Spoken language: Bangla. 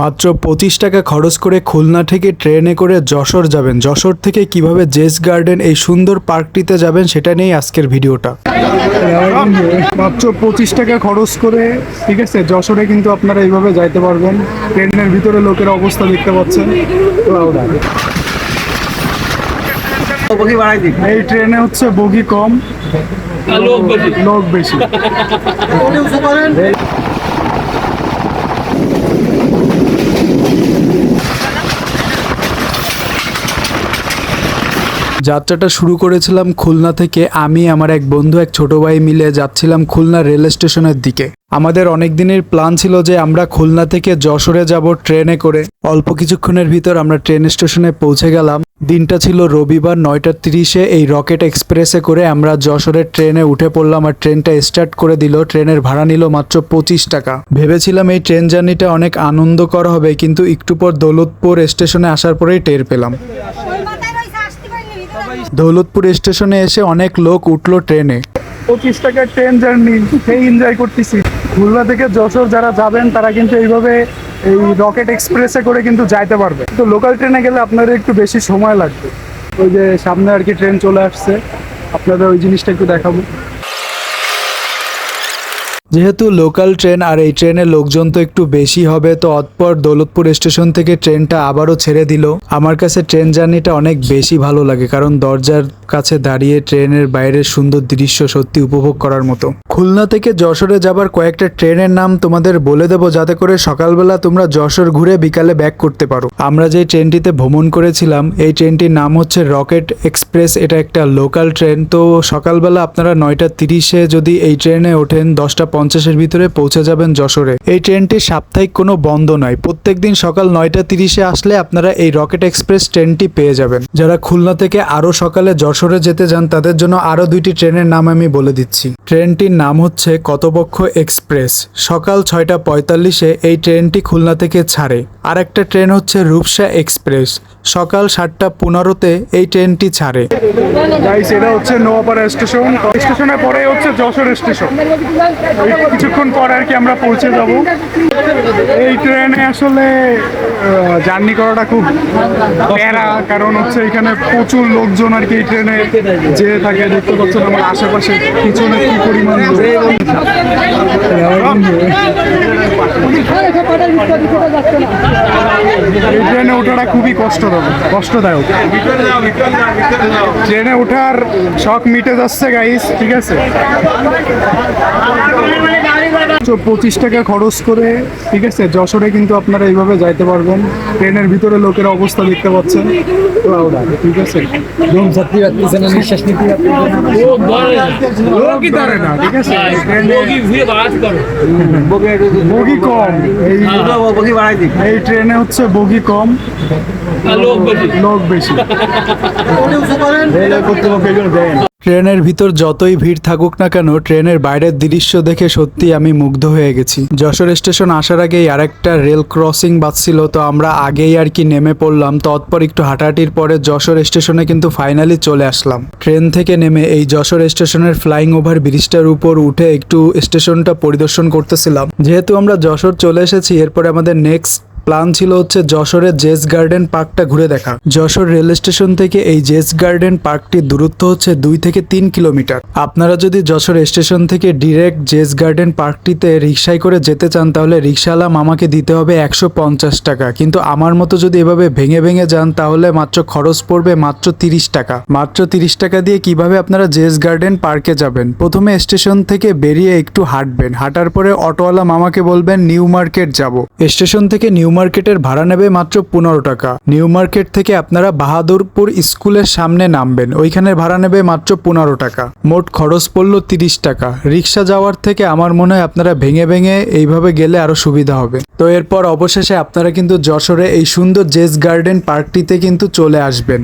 মাত্র পঁচিশ টাকা খরচ করে খুলনা থেকে ট্রেনে করে যশোর যাবেন। যশোর থেকে কীভাবে জেস গার্ডেন এই সুন্দর পার্কটিতে যাবেন সেটা নিয়েই আজকের ভিডিওটা। মাত্র পঁচিশ টাকা খরচ করে ঠিক আছে যশোরে কিন্তু আপনারা এইভাবে যাইতে পারবেন। ট্রেনের ভিতরে লোকের অবস্থা দেখতে পাচ্ছেন। বগি বাড়াই দিক এই ট্রেনে হচ্ছে বগি কম লোক বেশি লোক বেশি যাত্রাটা শুরু করেছিলাম খুলনা থেকে। আমি, আমার এক বন্ধু, এক ছোট ভাই মিলে যাচ্ছিলাম খুলনা রেল স্টেশনের দিকে। আমাদের অনেক দিনের প্ল্যান ছিল যে আমরা খুলনা থেকে যশোরে যাব ট্রেনে করে। অল্প কিছুক্ষণের ভিতর আমরা ট্রেন স্টেশনে পৌঁছে গেলাম। দিনটা ছিল রবিবার নয়টা তিরিশে। এই রকেট এক্সপ্রেসে করে আমরা যশোরের ট্রেনে উঠে পড়লাম আর ট্রেনটা স্টার্ট করে দিল। ট্রেনের ভাড়া নিল মাত্র পঁচিশ টাকা। ভেবেছিলাম এই ট্রেন জার্নিটা অনেক আনন্দকর হবে, কিন্তু একটু পর দৌলতপুর স্টেশনে আসার পরেই টের পেলাম। দৌলতপুর স্টেশনে এসে অনেক লোক উঠল ট্রেনে। পঁচিশ টাকার ট্রেন জার্নি, সেই এনজয় করতেছি। খুলনা থেকে যশোর যারা যাবেন, তারা কিন্তু এইভাবে এই রকেট এক্সপ্রেসে করে কিন্তু যাইতে পারবে। তো লোকাল ট্রেনে গেলে আপনাদের একটু বেশি সময় লাগবে। ওই যে সামনে আর কি ট্রেন চলে আসছে। আপনাদের ওই জিনিসটা একটু দেখাবো। যেহেতু লোকাল ট্রেন আর এই ট্রেনের লোকজন তো একটু বেশি হবে, তো অতপর দৌলতপুর স্টেশন থেকে ট্রেনটা আবারও ছেড়ে দিল। আমার কাছে ট্রেন জার্নিটা অনেক বেশি ভালো লাগে, কারণ দরজার কাছে দাঁড়িয়ে ট্রেনের বাইরের সুন্দর দৃশ্য সত্যি উপভোগ করার মতো। খুলনা থেকে যশোরে যাবার কয়েকটা ট্রেনের নাম তোমাদের বলে দেবো যাতে করে সকালবেলা তোমরা যশোর ঘুরে বিকালে ব্যাক করতে পারো। আমরা যে ট্রেনটিতে ভ্রমণ করেছিলাম, এই ট্রেনটির নাম হচ্ছে রকেট এক্সপ্রেস। এটা একটা লোকাল ট্রেন। তো সকালবেলা আপনারা নয়টা তিরিশে যদি এই ট্রেনে ওঠেন, দশটা পঞ্চাশের ভিতরে পৌঁছে যাবেন যশোরে। এই ট্রেনটি সাপ্তাহিক কোনো বন্ধ নয়। প্রত্যেকদিন সকাল নয়টা তিরিশে আসলে আপনারা এই রকেট এক্সপ্রেস ট্রেনটি পেয়ে যাবেন। যারা খুলনা থেকে আরও সকালে যশোরে যেতে যান, তাদের জন্য আরও দুইটি ট্রেনের নাম আমি বলে দিচ্ছি। ট্রেনটির নাম হচ্ছে কতপক্ষ এক্সপ্রেস। সকাল ছয়টা পঁয়তাল্লিশে এই ট্রেনটি খুলনা থেকে ছাড়ে। আর একটা ট্রেন হচ্ছে রূপসা এক্সপ্রেস। সকাল সাতটা পনেরোতে এই ট্রেনটি ছাড়ে। গাইস এটা হচ্ছে নোয়াপাড়া স্টেশন। স্টেশনের পরে হচ্ছে যশোর স্টেশন। কিছুক্ষণ পরে আর কি আমরা পৌঁছে যাব। এই ট্রেনে আসলে জার্নি করাটা খুব প্যারা, কারণ হচ্ছে এখানে প্রচুর লোকজন আর কি এই ট্রেনে যে থাকে। দেখতে পাচ্ছেন আমার আশেপাশে পিছনে কি পরিমাণ এই ট্রেনে ওঠাটা খুবই কষ্টদায়ক। কষ্টদায়ক। ট্রেনে ওঠার শখ মিটে যাচ্ছে গাইস ঠিক আছে? পঁচিশ টাকা খরচ করে ঠিক আছে? যশোরে কিন্তু আপনারা এইভাবে যাইতে পারবেন। ট্রেনের ভিতরে লোকের অবস্থা দেখতে পাচ্ছেন। ঠিক আছে? না নিঃশ্বাস নিতে ধরে না। ঠিক আছে? বগি বগি কম। এই বগি বাড়াই দিক এই ট্রেনে হচ্ছে বগি কম। লোক বেশি। লোক বেশি। ট্রেনের ভিতর যতই ভিড় থাকুক না কেন, ট্রেনের বাইরের দৃশ্য দেখে সত্যি আমি মুগ্ধ হয়ে গেছি। যশোর স্টেশন আসার আগেই আরেকটা রেল ক্রসিং বাজছিল, তো আমরা আগেই আর কি নেমে পড়লাম। তৎপর একটু হাঁটাহাঁটির পরে যশোর স্টেশনে কিন্তু ফাইনালি চলে আসলাম। ট্রেন থেকে নেমে এই যশোর স্টেশনের ফ্লাইং ওভার ব্রিজটার উপর উঠে একটু স্টেশনটা পরিদর্শন করতেছিলাম। যেহেতু আমরা যশোর চলে এসেছি, এরপরে আমাদের নেক্সট প্ল্যান ছিল হচ্ছে যশোরের জেস গার্ডেন পার্কটা ঘুরে দেখা। যশোর রেল স্টেশন থেকে এই জেস গার্ডেন পার্কটির দূরত্ব হচ্ছে দুই থেকে তিন কিলোমিটার। আপনারা যদি যশোর স্টেশন থেকে ডিরেক্ট জেস গার্ডেন পার্কটিতে রিক্সায় করে যেতে চান, তাহলে রিক্সাওয়ালা মামাকে দিতে হবে একশো পঞ্চাশ টাকা। কিন্তু আমার মতো যদি এভাবে ভেঙে ভেঙে যান, তাহলে মাত্র খরচ পড়বে মাত্র তিরিশ টাকা। মাত্র তিরিশ টাকা দিয়ে কীভাবে আপনারা জেস গার্ডেন পার্কে যাবেন? প্রথমে স্টেশন থেকে বেরিয়ে একটু হাঁটবেন। হাঁটার পরে অটোওয়ালা মামাকে বলবেন, নিউ মার্কেট যাব। স্টেশন থেকে নিউ মার্কেটের ভাড়া নেবে মাত্র পনেরো টাকা। নিউ মার্কেট থেকে আপনারা বাহাদুরপুর স্কুলের সামনে নামবেন। ওইখানে ভাড়া নেবে মাত্র পনেরো টাকা। মোট খরচ পড়ল তিরিশ টাকা। রিক্সা যাওয়ার থেকে আমার মনে হয় আপনারা ভেঙে ভেঙে এইভাবে গেলে আরও সুবিধা হবে। তো এরপর অবশেষে আপনারা কিন্তু যশোরে এই সুন্দর জেস গার্ডেন পার্কটিতে কিন্তু চলে আসবেন।